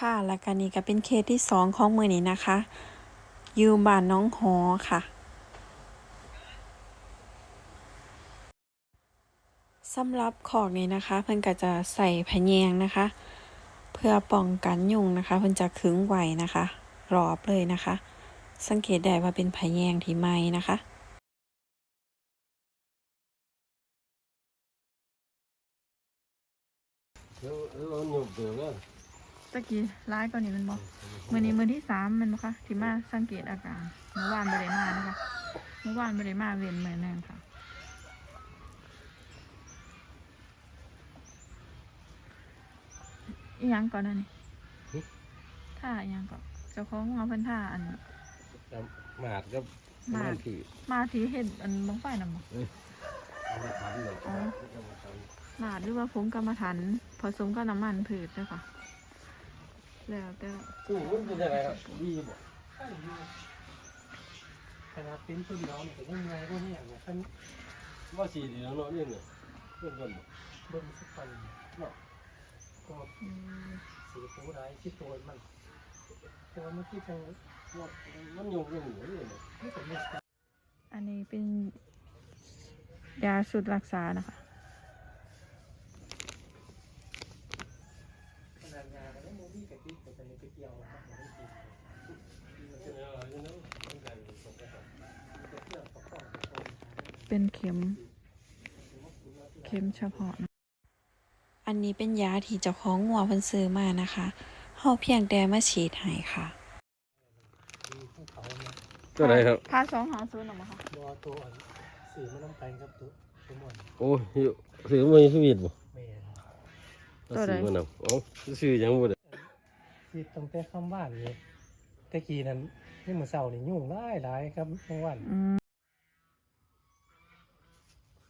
ค่ะ แล้วก็นี่ก็เป็นเคสที่สองของมือนี้นะคะ อยู่บ้านน้องหอค่ะสำหรับขอกนี้นะคะ เพิ่นก็จะใส่พะแยงนะคะ เพื่อป้องกันยุงนะคะ เพิ่นจะขึงไว้นะคะรอบเลยนะคะ สังเกตได้ว่าเป็นพะแยงที่ไหม้นะคะแล้วแล้วหยุดเดือดแล้ว ตะกี้ร้ายกว่านี้มันบอกมือนี้มือที่สามแมันบ่คะที่มาสังเกตอาการเมื่อวานไม่ได้มานะคะเมื่อวานไม่ได้มาเวียนมือหนึงค่ะอีหยังก่อนนะนี่ท่าอีหยังก่อนเจ้าของเอาเพิ่นท่าอันหมาดก็หมาดที่มาที่เห็นอันบังไฟนำบ่เอามาทำเลยอ๋อหมาดหรือว่าผงกรรมฐานผสมกับน้ำมันผืดด้วยค่ะ แล้วแต่สู้มันเป็นยังไงครับดีบ่ขนาดเป็นตัวเดียวเนี่ยก็ยังไงก็เนี่ยเนี่ยท่านว่าสีเดียวเนาะนี่เนี่ยเพื่อนกันบ่เบิ่งสักปันเนาะก็อืมสีตัวร้ายที่ตัวมันตัวมันที่จังว่ามันยุ่งเรื่องหัวนี่เนี่ยไม่สมเหตุอันนี้เป็นยาสุดรักษานะคะ ขนาดงานก็ได้มูวี่กับที่แต่ใน ไปเกี่ยวครับไม่ได้กินมันเป็นอะไรนี่เนาะมันใหญ่สมกันจะเที่ยวประกอบกับคนเป็นเข็ม เข็มเฉพาะนะอันนี้เป็นยาที่เจ้าของงัวเพิ่นซื้อมานะคะเฮาเพียงแต่มาฉีดให้ค่ะมีภูเขาเนี่ยตัวไหนครับพาสองหาศูนย์ออกมาค่ะบอตัวอันสีมันน้ำแปลงครับตัวตัวมันโอ้ยซื้อมาในชีวิตบ่แม่ซื้อมานำอ๋อซื้อยังบ่ได้ สีตั้งแต่คำว่านนี่ตะกี้นั้นนี่มือเสานี่ยุ่งหลายหลายครับเมื่อวานอืม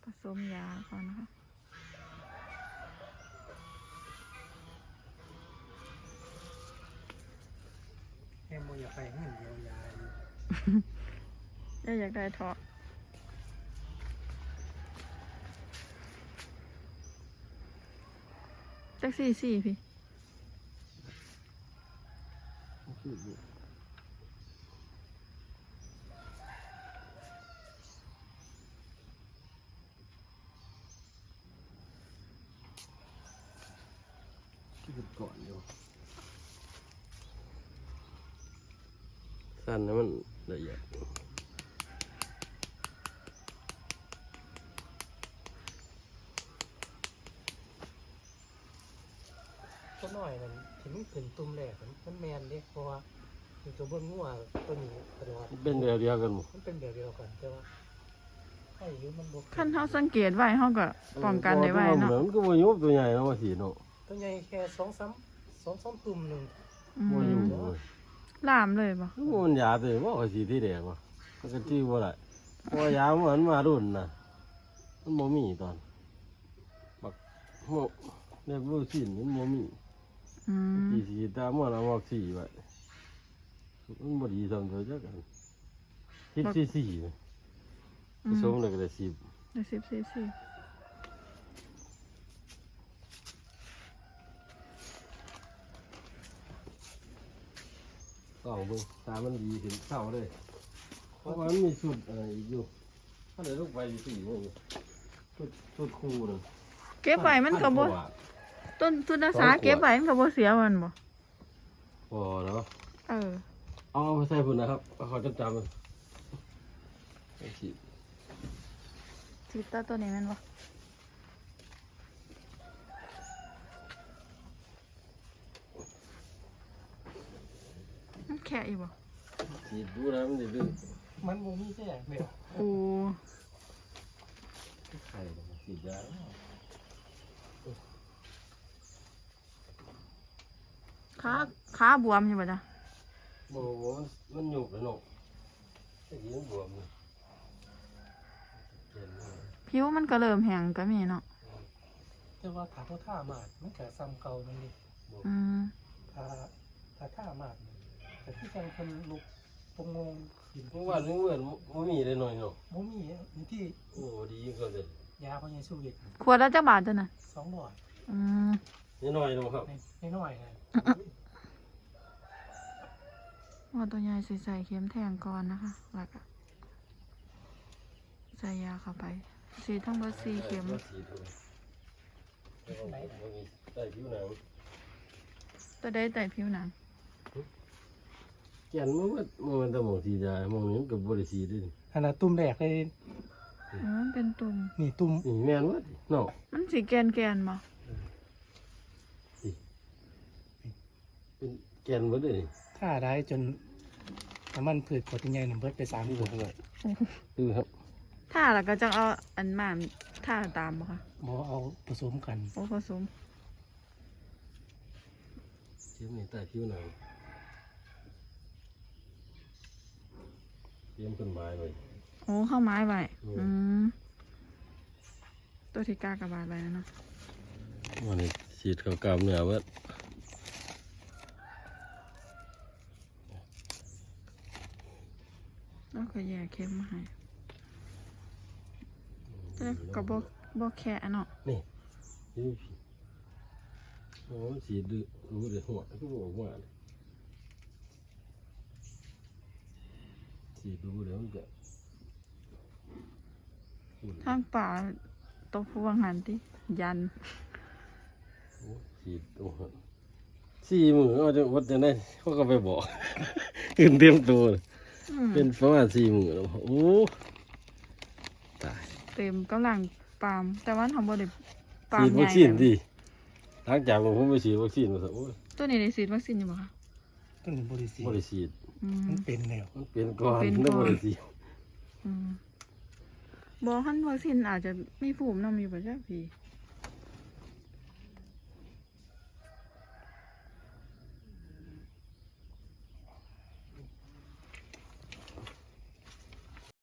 ผสมยาก่อนนะคะ แค่โมอยากไปเงินเดียวยาอยู่ย่าอยากได้เถาะจักสี่สี่พี่ คิดก่อนอยู่สั้นนะมันละเอียด น้อยนั่นที่มันเป็นตุ่มแรกมันมันแมนเด้เพราะว่าอยู่ตัวเบื้องงัวตัวนี้กระโดดเป็นแบบเดียวกันบ่มันเป็นแบบเดียวกันแต่ว่าไอ้อยูมันบกขั้นเท่าสังเกตไว้เฮาก็ป้องกันได้ไว้เนาะมันก็บ่ยุบตัวใหญ่เนาะว่าสีเนาะตัวใหญ่แค่สองสามสองสามตุ่มหนึ่งอืบ่อยู่มลามเลยปะมันยาตัวว่าว่าสีที่แดงว่ะมันก็ชื่อว่าอะไรเพราะว่ายามันมารุ่นน่ะมันบ่มีตอนบักโมเนี่ยบ่สินมันบ่มี อืมสีสีตามมันเอามาสีไว้มันบ่ดีทำตัวจักกันคิดสีสีผสมแล้วก็ได้สิบเดี๋ยวสิบสี่สี่สองเบิ่งตามันดีถึงเศร้าเลยเพราะว่ามันมีสุดอะไรอีกอยู่ถ้าได้ลูกไปสี่โมงสุดสุดคู่นึงเก็บไว้มันก็บ่พักว่า ต้นทุนรักษาสองขวดเก็บไว้มันก็บ่เสียมันบ่พอเนาะเออ เอาไปใส่พุ่นนะครับเอาขอจำจำมันโอเคสิตาตัวนี้แมันบ่มันแค่อีบ่ฉีดดูนะมันจะดึงมันบ่มีแค่เดียวโอ้ ไข่ฉีดยา ขาขาบวมอยู่บ่จ้ะโบ่มันมันหยุกเลยเนาะไอ้ที่มันบวมเลยเห็นไหมผิวมันก็เริ่มแห้งก็มีเนาะแต่ว่าถ้าเขาท่ามาดมันก็ซ้ำเก่านั่นเองอืมถ้าถ้าท่ามาดเนี่ยแต่ที่จังคนลุกปงงงกินเมื่อวานนี้เหมือนมันมีได้หน่อยเนาะบ่มีมีที่โอ้ดีก็เลยยาพญาสุวิทขวดละจักบาทจ้ะน่ะสองหลอดอืม นี่หน่อยเนาะครับในน้อยๆนะว่าตัวใหญ่สิใส่เข็มแทงก่อนนะคะแล้วก็ใส่ยาเข้าไปสีทั้งหมดสี่เข็มบ่ฉีดเลยแล้วก็บ่มีใต้ผิวหนังตัวได้แต่ผิวหนังแก่นมันมันมันแตะมองสีดามองนี้มันก็บ่ได้ฉีดเด้นี่ขนาดตุ่มแรกเลยอ๋อมันเป็นตุ่มนี่ตุ่มนี่แม่นว่าเนาะมันสีแกนแกนๆบ่ เป็นแก่นเบิดเลยนี่ถ้าได้จนน้ำมันพืชกดใหญ่หนึ่งเบิดไปสามนี่ขวดเท่าไหร่คือครับถ้าแล้วก็จะเอาอันหมานถ้าตามบ่คะหมอเอาผสมกันโอ้ผสมเข็มนี่ใต้ผิวหนังเตรียมขึ้นไม้ไว้โอ้เข้าไม้ไว้อืมอืมตัวที่กากระบาดไว้นะเนาะวันนี้ฉีดเข้ากล้ามเนื้อเบิด แล้ว ก็แย่เข็มมาให้แต่ก็บ่บ่แค่เนาะนี่นี่พี่โอ้ฉีดดูรู้เลยหัวก็บอกว่าเลยฉีดดูเดี๋ยวมันจะทางป่าตกพวงหันติยันโอ้ฉีดโอ้โหสี่มือเอาจะวัดจะได้เขาก็ไปบอกขึ้นเตรียมตัวเลยอืม เป็นประมาณสี่มือแล้วโอ้ตายเต็มกำลังปาล์มแต่ว่าทำบ่ได้ปาล์ฉีมดใหวัญ่คซีนแบบดีหลังจากผมไปฉีดวัคซีนมาสักโอ้ยตัวนี้ได้ฉีดวัคซีนอยู่บ่คะต้นบริสีบริฉีดอืม มันเป็นแล้วมันเป็นก่อนเป็นก่อน แล้วบริฉีดอืมบ่คันวัคซีนอาจจะมีภูมินำอยู่บ่จ้ะพี่